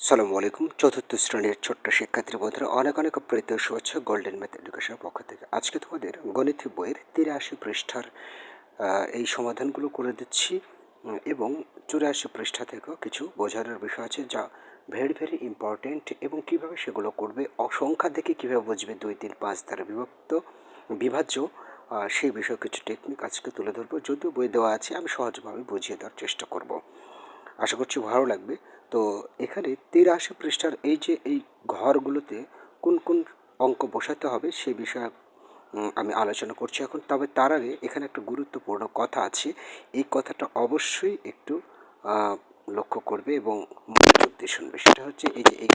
সালামু আলাইকুম। চতুর্থ শ্রেণির ছোট্ট শিক্ষার্থী বন্ধুরা অনেক অনেক প্রীত শুভেচ্ছা গোল্ডেন ম্যাথ এডুকেশনের পক্ষ থেকে। আজকে তোমাদের গণিত বইয়ের তিরাশি পৃষ্ঠার এই সমাধানগুলো করে দিচ্ছি এবং চুরাশি পৃষ্ঠা থেকেও কিছু বোঝানোর বিষয় আছে যা ভেরি ভেরি ইম্পর্টেন্ট এবং কীভাবে সেগুলো করবে, অসংখ্যা দেখে কীভাবে বুঝবে দুই, তিন, পাঁচ দ্বারা বিভক্ত, বিভাজ্য সেই বিষয়ে কিছু টেকনিক আজকে তুলে ধরবো। যদিও বই দেওয়া আছে, আমি সহজভাবে বুঝিয়ে দেওয়ার চেষ্টা করব। আশা করছি ভালো লাগবে। তো এখানে তিরাশি পৃষ্ঠার এই যে এই ঘরগুলোতে কোন কোন অঙ্ক বসাতে হবে সে বিষয়ে আমি আলোচনা করছি এখন। তবে তার আগে এখানে একটা গুরুত্বপূর্ণ কথা আছে। এই কথাটা অবশ্যই একটু লক্ষ্য করবে এবং মনোযোগ দিয়ে শুনবে। সেটা হচ্ছে এই যে এই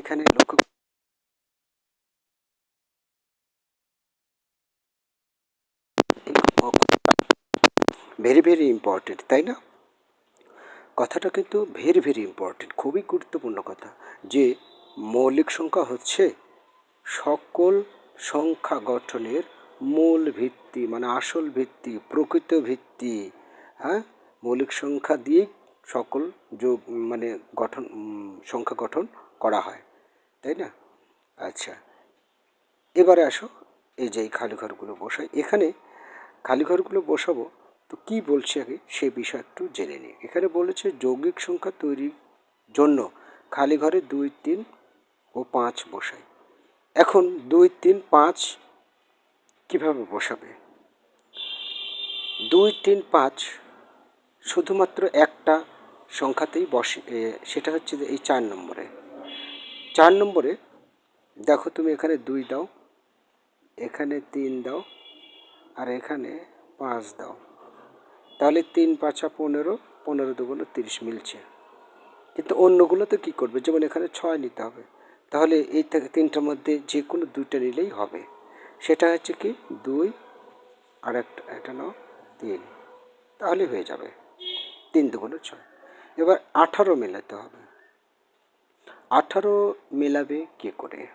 এখানে লক্ষ্য ভেরি ভেরি ইম্পর্টেন্ট, তাই না? কথাটা কিন্তু ভেরি ভেরি ইম্পর্টেন্ট খুবই গুরুত্বপূর্ণ কথা যে মৌলিক সংখ্যা হচ্ছে সকল সংখ্যা গঠনের মূল ভিত্তি মানে আসল ভিত্তি, প্রকৃত ভিত্তি হ্যাঁ? মৌলিক সংখ্যা দিয়ে সকল যোগ মানে গঠন সংখ্যা গঠন করা হয়, তাই না? আচ্ছা এবারে আসো, এই যে এই খালি ঘরগুলো বসাই, এখানে খালি ঘরগুলো বসাবো তো কি বলছে আগে? সে বিষয় একটু জেনে নিই। এখানে বলেছে, যৌগিক সংখ্যা তৈরির জন্য খালি ঘরে দুই, তিন ও পাঁচ বসাই এখন দুই, তিন, পাঁচ কীভাবে বসাবে? দুই, তিন, পাঁচ শুধুমাত্র একটা সংখ্যাতেই বসে সেটা হচ্ছে যে এই চার নম্বরে। চার নম্বরে, দেখো তুমি এখানে দুই দাও, এখানে তিন দাও, আর এখানে পাঁচ দাও। তাহলে তিন পাঁচা পনেরো পনেরো দুগুলো তিরিশ মিলছে। কিন্তু অন্যগুলোতে কী করবে? যেমন এখানে ছয় নিতে হবে। তাহলে এই তিনটার মধ্যে যে কোনো দুইটা নিলেই হবে। সেটা হচ্ছে কি? দুই আর একটা, এটা নাও তিন। তাহলে হয়ে যাবে তিন দুগুলো ছয়। এবার আঠারো মেলাতে হবে। আঠারো মেলাবে কে করে?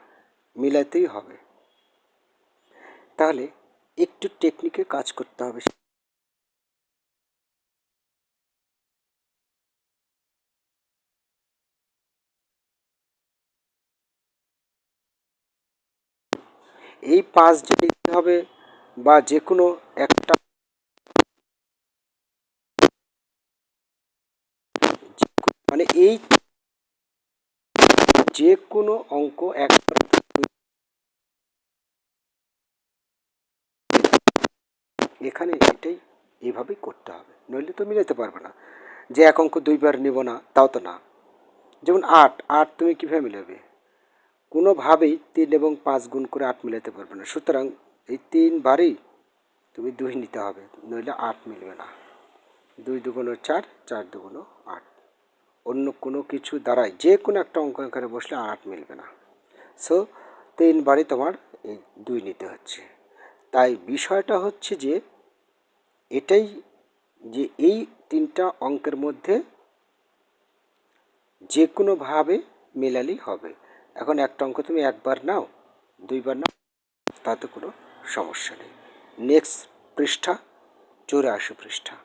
মেলাতেই হবে। তাহলে একটু টেকনিকে কাজ করতে হবে। এই পাঁচ নিতে হবে বা যে কোনো একটা মানে এই যে কোনো অঙ্ক একবার এখানে এটাই এভাবেই করতে হবে। নইলে তো মিলাতে পারবে না। যে এক অঙ্ক দুইবার নিব না, তাও তো না। যেমন আট আট তুমি কীভাবে মিলাবে? কোনোভাবেই তিন এবং পাঁচ গুণ করে আট মিলাতে পারবে না। সুতরাং এই তিনবারই তুমি দুই নিতে হবে, নইলে আট মিলবে না। দুই দুগুণো চার চার দুগুণো আট। অন্য কোনো কিছু দ্বারাই যে কোনো একটা অঙ্ক এখানে বসলে আট মিলবে না। সো তিনবারই তোমার এই দুই নিতে হচ্ছে। তাই বিষয়টা হচ্ছে যে, এটাই যে এই তিনটা অঙ্কের মধ্যে যে কোনোভাবে মেলালেই হবে। এখন একটা অঙ্ক তুমি একবার নাও, দুইবার নাও, তাতে কোনো সমস্যা নেই। নেক্সট পৃষ্ঠা, চৌরাশি পৃষ্ঠা।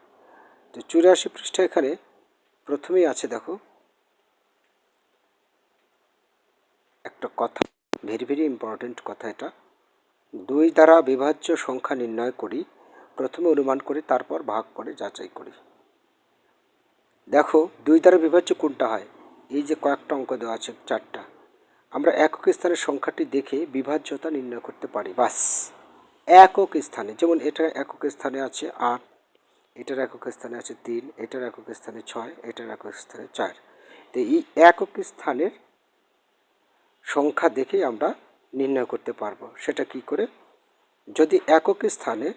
তো চুরাশি পৃষ্ঠা এখানে প্রথমেই আছে, দেখো। একটা কথা ভেরি ভেরি ইম্পর্ট্যান্ট কথা এটা। দুই দ্বারা বিভাজ্য সংখ্যা নির্ণয় করি, প্রথমে অনুমান করি, তারপর ভাগ করে, যাচাই করি। দেখো, দুই দ্বারা বিভাজ্য কোনটা হয়? এই যে কয়েকটা অঙ্ক দেওয়া আছে, চারটা। আমরা একক স্থানের সংখ্যাটি দেখে বিভাজ্যতা নির্ণয় করতে পারি। বাস। একক স্থানে, যেমন এটা একক স্থানে আছে আট, এটার একক স্থানে আছে তিন, এটার একক স্থানে ছয়, এটার একক স্থানে চার। তো এই একক স্থানের সংখ্যা দেখেই আমরা নির্ণয় করতে পারব। সেটা কি করে? যদি একক স্থানে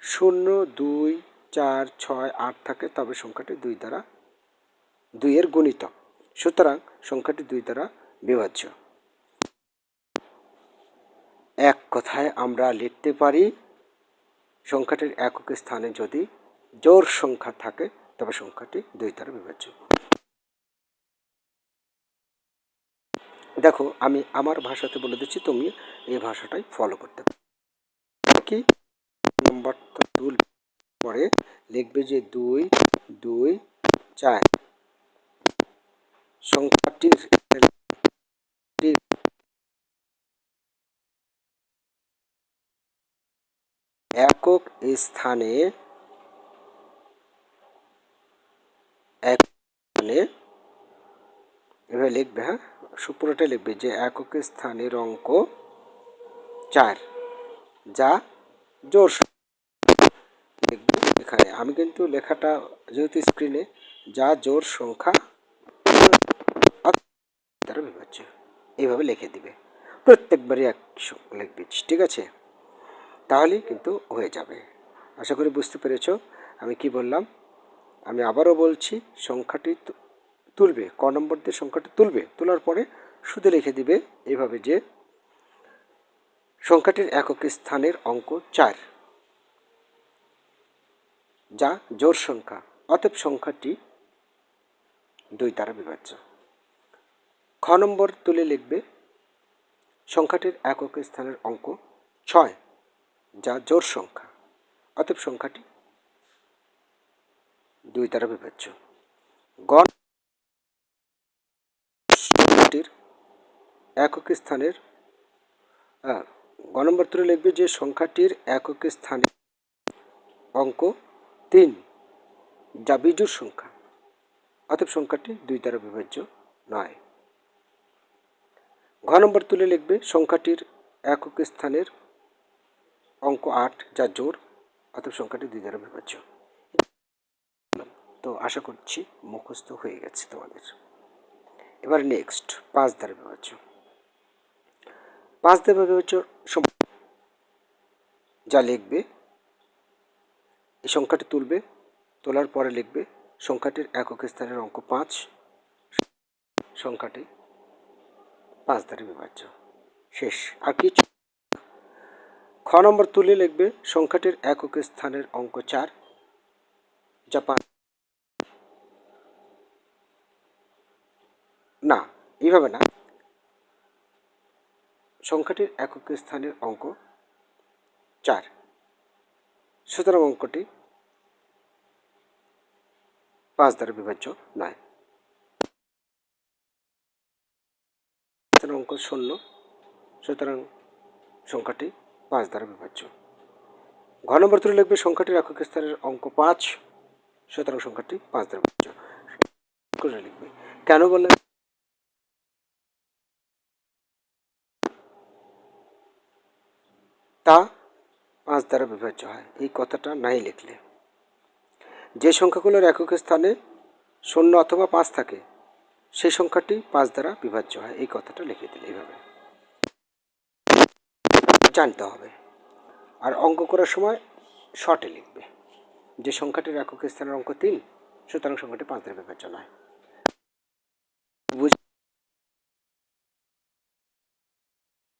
শূন্য, দুই, চার, ছয়, আট থাকে, তবে সংখ্যাটি দুই দ্বারা, দুইয়ের গুণিতক। সুতরাং সংখ্যাটি দুই দ্বারা বিভাজ্য। এক কথায় আমরা লিখতে পারি, সংখ্যাটির একক স্থানে যদি জোর সংখ্যা থাকে, তবে সংখ্যাটি দুই দ্বারা বিভাজ্য। দেখো, আমি আমার ভাষাতে বলে দিচ্ছি, তুমি এই ভাষাটাই ফলো করতে কি? নম্বরটা তুল পরে লিখবে যে দুই দুই, চার। সংখ্যাটির একক স্থানে এক স্থানে, এভাবে লিখবে হ্যাঁ? পুরোটা লিখবে যে একক স্থানের অঙ্ক চার, যা জোর লিখবে এখানে। আমি কিন্তু লেখাটা, যেহেতু স্ক্রিনে যা জোর সংখ্যা দ্বারা বিভাজ্য। এইভাবে লিখে দিবে। প্রত্যেকবারই এক লিখবি, ঠিক আছে? তাহলেই কিন্তু হয়ে যাবে। আশা করি বুঝতে পেরেছ। আমি কি বললাম? আমি আবারও বলছি, সংখ্যাটি তুলবে, ক নম্বর দিয়ে সংখ্যাটি তুলবে, তোলার পরে শুধু লিখে দিবে এভাবে যে সংখ্যাটির একক স্থানের অঙ্ক চার। যা জোর সংখ্যা, অতএব সংখ্যাটি দুই দ্বারা বিভাজ্য। খ নম্বর তুলে লিখবে, সংখ্যাটির একক স্থানের অঙ্ক ছয়। যা জোর সংখ্যা। অতএব সংখ্যাটি দুই দ্বারা বিভাজ্য গণ সংখ্যাটির একক স্থানের গ নম্বর তুলে লিখবে যে সংখ্যাটির একক স্থানে অঙ্ক তিন যা বিজুর সংখ্যা। অতএব সংখ্যাটি দুই দ্বারা বিভাজ্য নয়। ঘ নম্বর তুলে লিখবে সংখ্যাটির একক স্থানের অঙ্ক আট যা জোর, অতএব সংখ্যাটি দুই দ্বারা বিভাজ্য। তো আশা করছি মুখস্থ হয়ে গেছে তোমাদের। এবার নেক্সট পাঁচ দ্বারা বিভাজ্য। পাঁচ দ্বারা বিভাজ্য যা লিখবে এই সংখ্যাটি তুলবে, তোলার পরে লিখবে, সংখ্যাটির একক স্থানের অঙ্ক পাঁচ, সংখ্যাটি পাঁচ দ্বারা বিভাজ্য। শেষ। আর কিছু খ নম্বর তুলে লিখবে সংখ্যাটির একক স্থানের অঙ্ক চার, জাপান। না, এইভাবে না। সংখ্যাটির একক স্থানের অঙ্ক চার। সুতরাং অঙ্কটি পাঁচ দ্বারা বিভাজ্য নয়। অঙ্ক শূন্য সুতরাং সংখ্যাটি পাঁচ দ্বারা বিভাজ্য। ঘ নম্বর তুলে লিখবে, সংখ্যাটির একক স্থানের অঙ্ক পাঁচ, সুতরাং সংখ্যাটি পাঁচ দ্বারা বিভাজ্য। করে লিখবে, কেন বললেন তা পাঁচ দ্বারা বিভাজ্য হয়, এই কথাটা নাই লিখলে। যে সংখ্যাগুলোর একক স্থানে শূন্য অথবা পাঁচ থাকে, সেই সংখ্যাটি পাঁচ দ্বারা বিভাজ্য হয়, এই কথাটা লিখে দিলে এইভাবে। জানতে হবে। আর অঙ্ক করার সময় শর্টে লিখবে। যে সংখ্যাটির একক স্থানের অঙ্ক তিন, সুতরাং সংখ্যাটি পাঁচ দ্বারা বিভাজ্য নয়।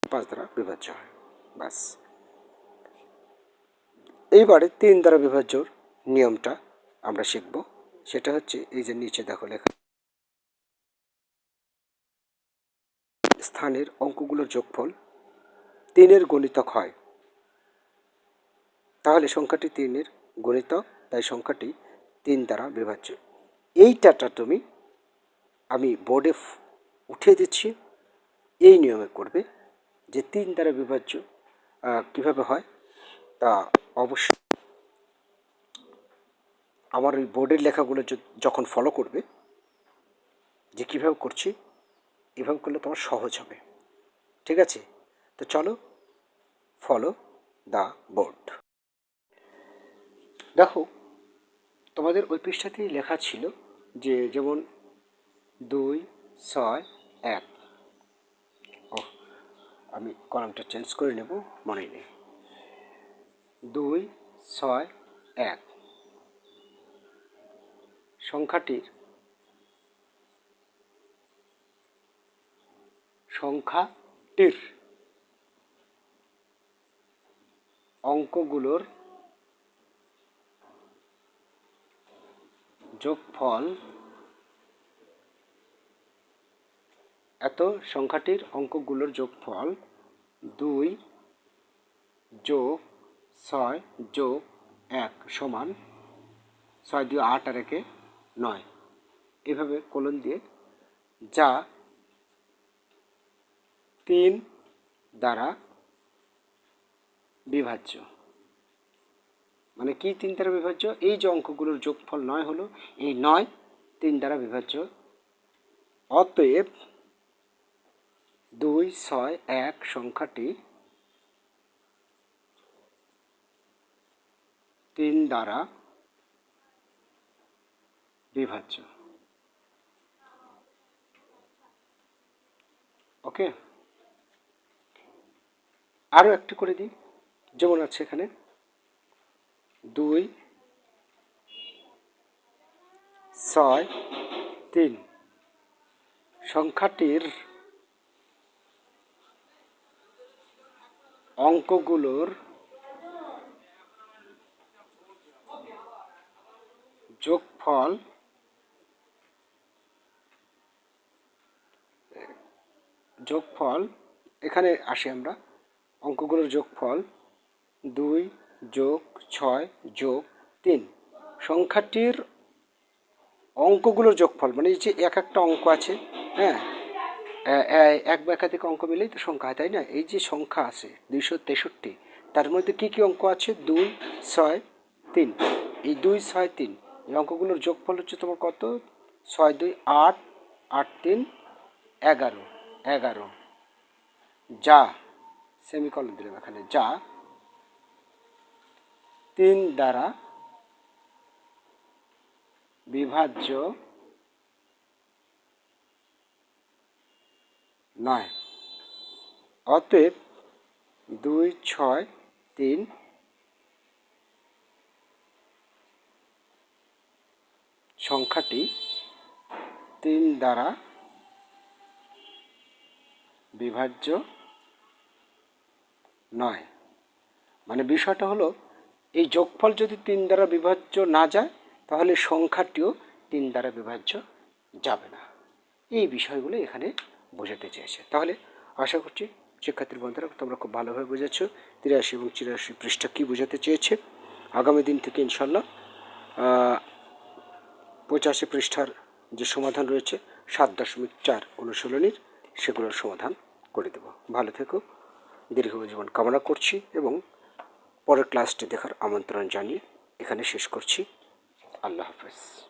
পাঁচ দ্বারা বিভাজ্য হয়। বাস এইবারে তিন দ্বারা বিভাজ্যর নিয়মটা আমরা শিখব। সেটা হচ্ছে এই যে নিচে দেখো লেখা স্থানের অঙ্কগুলোর যোগফল তিনের গণিতক হয়। তাহলে সংখ্যাটি তিনের গণিতক, তাই সংখ্যাটি তিন দ্বারা বিভাজ্য। এইটাটা তুমি, আমি বোর্ডে উঠিয়ে দিচ্ছি। এই নিয়মে করবে যে তিন দ্বারা বিভাজ্য কীভাবে হয়? তা অবশ্যই আমার ওই বোর্ডের লেখাগুলো যখন ফলো করবে, যে কীভাবে করছি, এভাবে করলে তোমার সহজ হবে। ঠিক আছে? তো চলো ফলো দ্য বোর্ড দেখো, তোমাদের ওই পৃষ্ঠাতেই লেখা ছিল যে যেমন দুই, ছয়, এক। ও আমি কলামটা চেঞ্জ করে নেব, মনে নেই। দুই, ছয়, এক। সংখ্যাটির সংখ্যাটির অঙ্কগুলোর যোগফল এত সংখ্যাটির অঙ্কগুলোর যোগফল দুই যোগ ছয় যোগ এক সমান ছয় দুই আট আর একে নয়। এভাবে কলন দিয়ে যা তিন দ্বারা বিভাজ্য। মানে কি তিন দ্বারা বিভাজ্য? এই যে অঙ্কগুলোর যোগফল নয় হলো, এই নয় তিন দ্বারা বিভাজ্য। অতএব দুই, ছয়, এক সংখ্যাটি তিন দ্বারা বিভাজ্য। ওকে? আরও একটু করে দিই। যেমন আছে এখানে। দুই, ছয়, তিন। সংখ্যাটির অঙ্কগুলোর যোগফল যোগফল, এখানে আসি আমরা, অঙ্কগুলোর যোগফল দুই যোগ ছয় যোগ তিন। সংখ্যাটির অঙ্কগুলোর যোগফল মানে যে এক একটা অঙ্ক আছে হ্যাঁ? এক বা একাধিক অঙ্ক মিলেই তো সংখ্যা হয়, তাই না? এই যে সংখ্যা আছে, দুইশো তেষট্টি, তার মধ্যে কী কী অঙ্ক আছে? দুই, ছয়, তিন। এই দুই, ছয়, তিন, এই অঙ্কগুলোর যোগফল হচ্ছে তোমার কত? ছয়, দুই, আট আট, তিন, এগারো এগারো। যা সেমিকলন দিলাম এখানে, যা তিন দ্বারা বিভাজ্য নয়। অতএব দুই, ছয়, তিন সংখ্যাটি তিন দ্বারা বিভাজ্য নয়। মানে বিষয়টা হলো এই যোগফল যদি তিন দ্বারা বিভাজ্য না যায়, তাহলে সংখ্যাটিও তিন দ্বারা বিভাজ্য যাবে না। এই বিষয়গুলো এখানে বোঝাতে চেয়েছে। তাহলে আশা করছি শিক্ষার্থী বন্ধুরা, তোমরা খুব ভালোভাবে বুঝেছ। তিরাশি এবং চিরাশি পৃষ্ঠা কী বোঝাতে চেয়েছে? আগামী দিন থেকে ইনশাল্লাহ পঁচাশি পৃষ্ঠার যে সমাধান রয়েছে, সাত দশমিক চার অনুশীলনীর, সেগুলোর সমাধান করে দেব। ভালো থেকো, দীর্ঘ জীবন কামনা করছি এবং পরের ক্লাসটি দেখার আমন্ত্রণ জানিয়ে এখানে শেষ করছি। আল্লাহ হাফেজ।